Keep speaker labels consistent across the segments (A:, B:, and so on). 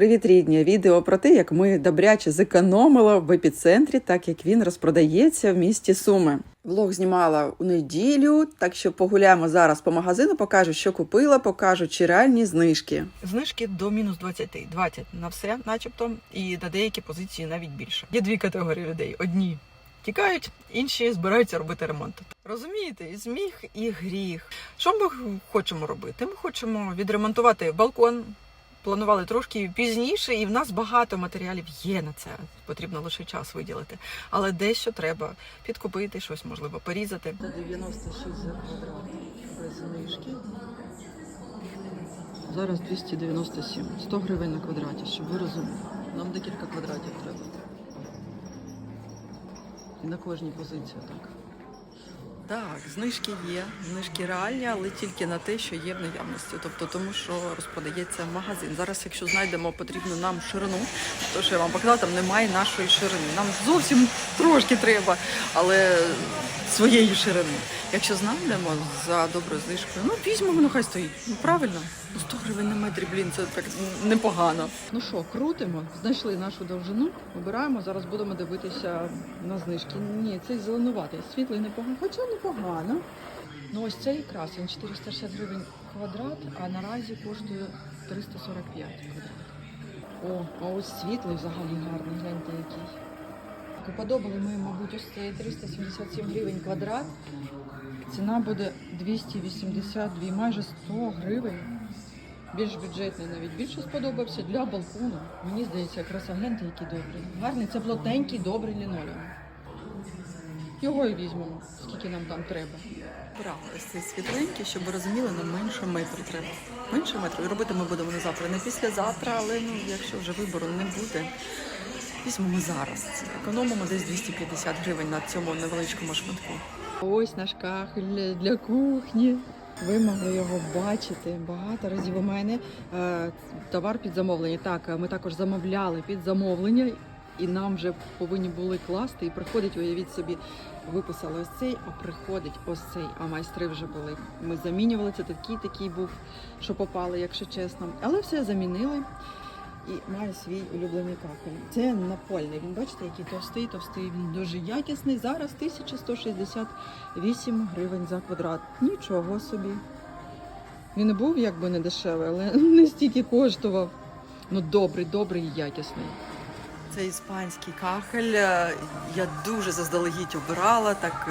A: Привіт, рідні! Відео про те, як ми добряче зекономили в епіцентрі, так як він розпродається в місті Суми. Влог знімала у неділю, так що погуляємо зараз по магазину, покажу, що купила, покажу чи реальні знижки. Знижки до мінус 20. 20 на все, начебто, і на деякі позиції навіть більше. Є дві категорії людей: одні тікають, інші збираються робити ремонт. Розумієте, і зміг, і гріх. Що ми хочемо робити? Ми хочемо відремонтувати балкон. Планували трошки пізніше, і в нас багато матеріалів є на це. Потрібно лише час виділити. Але дещо треба підкупити, щось можливо порізати. Це 96 за квадрат без знижки. Зараз 297. 100 гривень на квадраті, щоб ви розуміли. Нам декілька квадратів треба. І на кожній позиції так. Так, знижки є, знижки реальні, але тільки на те, що є в наявності. Тобто тому, що розпродається магазин. Зараз, якщо знайдемо потрібну нам ширину, то що я вам показала, там немає нашої ширини. Нам зовсім трошки треба, але своєї ширини. Якщо знайдемо за доброю знижкою, ну візьмемо, ну хай стоїть. Ну правильно, ну 100 гривень на метрі, блін, це так непогано. Ну що, крутимо, знайшли нашу довжину, обираємо. Зараз будемо дивитися на знижки. Ні, цей зеленуватий, світлий непогано, хоча непогано. Ну ось цей красень 460 гривень квадрат, а наразі коштує 345 квадрат. О, а ось світлий взагалі гарний, гляньте який. Уподобали ми, мабуть, ось цей 377 гривень квадрат. Ціна буде 282, майже 100 гривень. Більш бюджетний навіть більше сподобався для балкону. Мені здається, якраз гляньте, який добрий. Гарний, це плотненький, добрий лінолеум. Його і візьмемо, скільки нам там треба. Брала ось цей світленький, щоб ви розуміли, нам менше метру треба. Менше метру. І робити ми будемо не завтра, не післязавтра, але ну, якщо вже вибору не буде, візьмемо зараз. Економимо десь 250 гривень на цьому невеличкому шматку. Ось наш кахель для кухні. Ви могли його бачити багато разів. У мене е, товар під замовлення. Так, е, ми також замовляли під замовлення, і нам вже повинні були класти. І приходить, уявіть собі, виписали ось цей, а приходить ось цей. А майстри вже були. Ми замінювали це такий, такий був, що попали, якщо чесно. Але все замінили. І має свій улюблений кахель. Це напольний. Він бачите, який товстий, товстий. Він дуже якісний. Зараз 1168 гривень за квадрат. Нічого собі. Він був якби не дешевий, але не стільки коштував. Ну добрий, добрий і якісний. Це іспанський кахель. е, Я дуже заздалегідь обирала, так.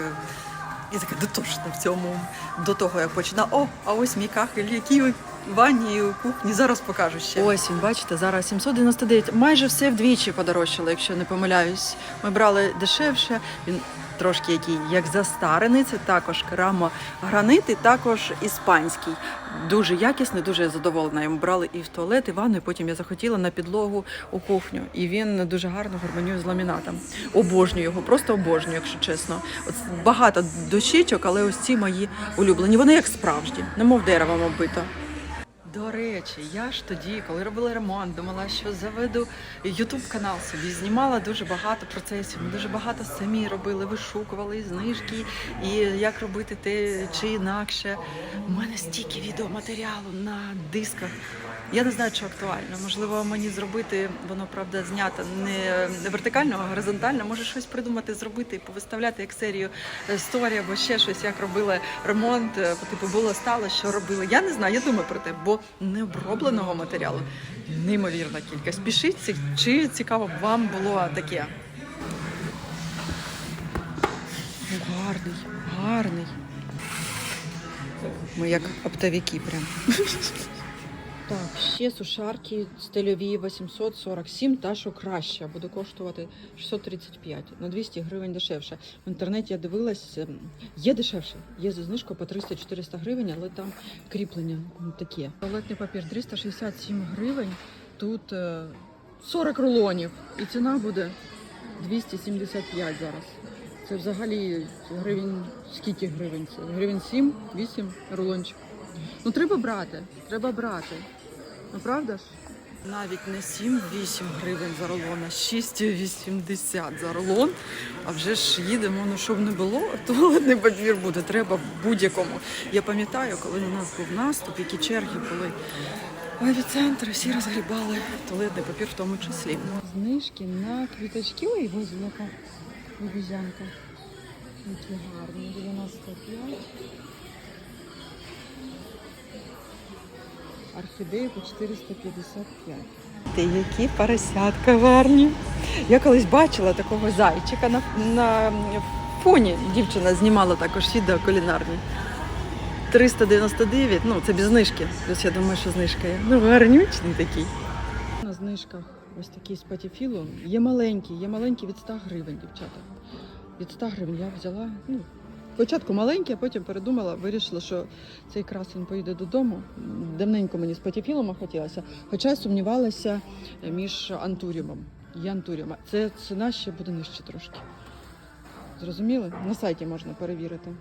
A: І Я така дотошна в цьому до того, як починала. О, а ось мій кахель, який у ванні і у кухні. Зараз покажу ще. Ось він, бачите, зараз 799. Майже все вдвічі подорожчало, якщо не помиляюсь. Ми брали дешевше. Він трошки який, як застарений. Це також керамогранит і також іспанський. Дуже якісний, дуже задоволена. Йому брали і в туалет, і в ванну, і потім я захотіла на підлогу у кухню. І він дуже гарно гармонює з ламінатом. Обожнюю його, просто обожнюю, якщо чесно. От багато дощічок, але ось ці мої улюблені. Вони як справжні, немов деревом оббито. До речі, я ж тоді, коли робила ремонт, думала, що заведу ютуб канал собі. Знімала дуже багато процесів. Ми дуже багато самі робили, вишукували знижки, і як робити те чи інакше. У мене стільки відеоматеріалу на дисках. Я не знаю, чи актуально. Можливо, мені зробити, воно правда знято не вертикально, а горизонтально. Може щось придумати, зробити і повиставляти як серію сторі або ще щось, як робили ремонт, типу було стало, що робили. Я не знаю, я думаю про те, бо необробленого матеріалу неймовірна кількість. Пишіть, чи цікаво б вам було таке. Гарний, гарний. Ми як оптовики прям. Так, ще сушарки стильові 847, та що краще, буде коштувати 635, на 200 гривень дешевше. В інтернеті я дивилась, ем, є дешевше, є за знижкою по 300-400 гривень, але там кріплення таке. Туалетний папір 367 гривень, тут е, 40 рулонів, і ціна буде 275 зараз. Це взагалі гривень, скільки гривень це? Гривень 7, 8 рулончик. Ну треба брати, треба брати. Ну правда ж? Навіть не 7-8 гривень за рулон, а 6,80 за рулон. А вже ж їдемо, ну щоб не було, туалетний папір буде, треба будь-якому. Я пам'ятаю, коли у нас був наступ, які черги були. в епіцентр, всі розгрібали туалетний папір в тому числі.
B: Знижки на квіточки. Ой, боже, яка бібіжанка. Які гарні. 95. Орхідеї по 455.
A: Ти які поросятка гарні. Я колись бачила такого зайчика на, на фоні. Дівчина знімала також відео кулінарні. 399, ну це без знижки. Ось я думаю, що знижка є. Ну, гарнючний такий.
B: На знижках ось такі з патіфілу. Є маленькі, є маленькі від 100 гривень, дівчата. Від 100 гривень я взяла. Ну, спочатку маленькі, а потім передумала, вирішила, що цей красень поїде додому. Давненько мені з патіфілом хотілося. Хоча сумнівалася між антуріумом і антуріумом. Це ціна ще буде нижче трошки. Зрозуміли? На сайті можна перевірити.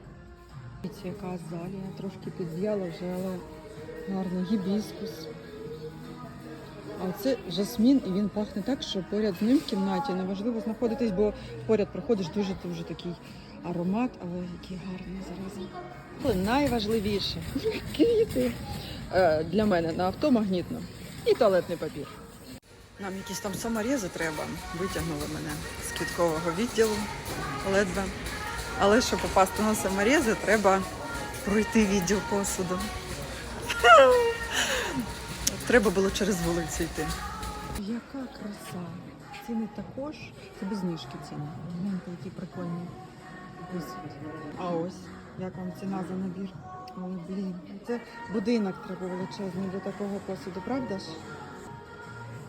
B: Дивіться, яка азалія, трошки підв'яла вже, але гарний гібіскус. А це жасмін, і він пахне так, що поряд з ним в кімнаті неможливо знаходитись, бо поряд проходиш дуже дуже такий аромат, але який гарний зараза. Найважливіше квіти Е, для мене на авто магнітно і туалетний папір.
A: Нам якісь там саморізи треба. Витягнули мене з квіткового відділу ледве. Але щоб попасти на саморізи, треба пройти відділ посуду. Треба було через вулицю йти.
B: Яка краса! Ціни також, це без знижки ціни. Гляньте, які прикольні. А ось, як вам ціна за набір? Але блін, це будинок треба величезний до такого посуду, правда ж?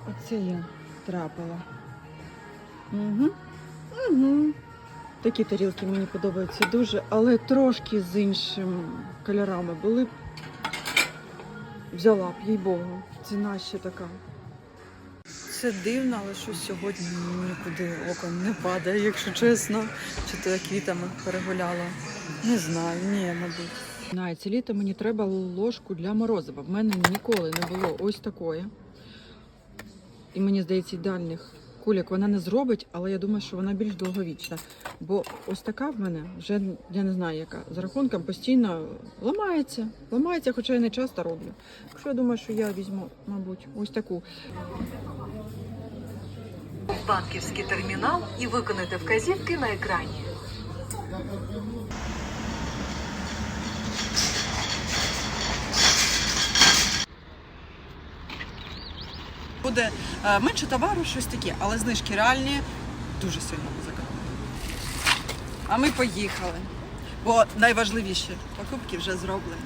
B: Оце я трапила. Угу. Угу. Такі тарілки мені подобаються дуже, але трошки з іншими кольорами були. б. Взяла б, їй Богу. Ціна ще така.
A: Це дивно, але щось сьогодні нікуди око не падає, якщо чесно. Чи то я квітами перегуляла. Не знаю, ні, мабуть.
B: На це літо мені треба ложку для морозива. В мене ніколи не було ось такої. І мені здається, ідеальних кульок вона не зробить, але я думаю, що вона більш довговічна. Бо ось така в мене вже я не знаю, яка за рахунком постійно ламається. Ламається, хоча я не часто роблю. Якщо я думаю, що я візьму, мабуть, ось таку.
C: банківський термінал і виконати вказівки на екрані.
A: Буде е, менше товару, щось таке, але знижки реальні дуже сильно закономили. А ми поїхали. Бо найважливіші покупки вже зроблені.